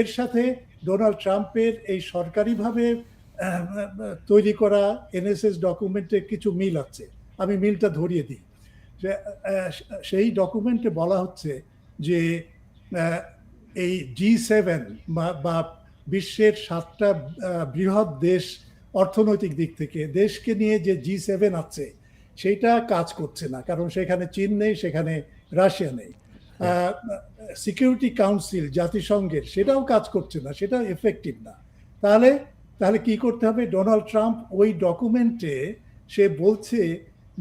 এর সাথে ডোনাল্ড ট্রাম্পের এই সরকারিভাবে তৈরি করা এনএসএস ডকুমেন্টে কিছু মিল আছে। আমি মিলটা ধরিয়ে দিই। সেই ডকুমেন্টে বলা হচ্ছে যে এই জি সেভেন বা বিশ্বের সাতটা বৃহৎ দেশ অর্থনৈতিক দিক থেকে, দেশকে নিয়ে যে জি সেভেন আছে, সেইটা কাজ করছে না। কারণ সেখানে চীন নেই, সেখানে রাশিয়া নেই। সিকিউরিটি কাউন্সিল জাতিসংঘের, সেটাও কাজ করছে না, সেটা এফেক্টিভ না। তাহলে তাহলে কি করতে হবে? ডোনাল্ড ট্রাম্প ওই ডকুমেন্টে সে বলছে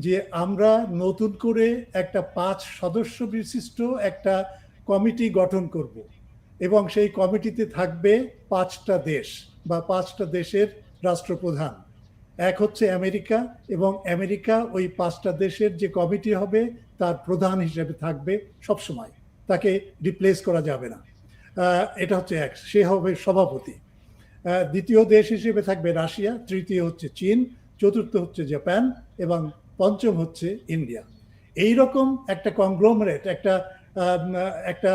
যে আমরা নতুন করে একটা পাঁচ সদস্য বিশিষ্ট একটা কমিটি গঠন করব এবং সেই কমিটিতে থাকবে পাঁচটা দেশ বা পাঁচটা দেশের রাষ্ট্রপ্রধান। এক হচ্ছে আমেরিকা এবং আমেরিকা ওই পাঁচটা দেশের যে কমিটি হবে তার প্রধান হিসেবে থাকবে সবসময়। তাকে রিপ্লেস করা যাবে না। এটা হচ্ছে এক, সে হবে সভাপতি। দ্বিতীয় দেশ হিসেবে থাকবে রাশিয়া, তৃতীয় হচ্ছে চীন, চতুর্থ হচ্ছে জাপান এবং পঞ্চম হচ্ছে ইন্ডিয়া। এই রকম একটা কংগ্লোমারেট একটা একটা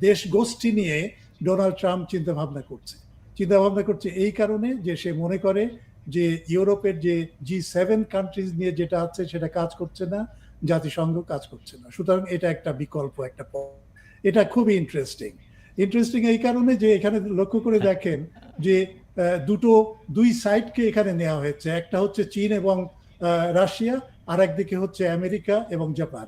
দেশ গোষ্ঠী নিয়ে ডোনাল্ড ট্রাম্প চিন্তা ভাবনা করছে। চিন্তা ভাবনা করছে এই কারণে যে সে মনে করে যে ইউরোপের যে জি সেভেন কান্ট্রিজ নিয়ে যেটা আছে, সেটা কাজ করছে না, জাতিসংঘ কাজ করছে না। সুতরাং এটা একটা বিকল্প, একটা এটা খুবই ইন্টারেস্টিং ইন্টারেস্টিং এই কারণে যে এখানে লক্ষ্য করে দেখেন যে দুটো, দুই সাইডকে এখানে নেওয়া হয়েছে। একটা হচ্ছে চীন এবং রাশিয়া আর একদিকে হচ্ছে আমেরিকা এবং জাপান।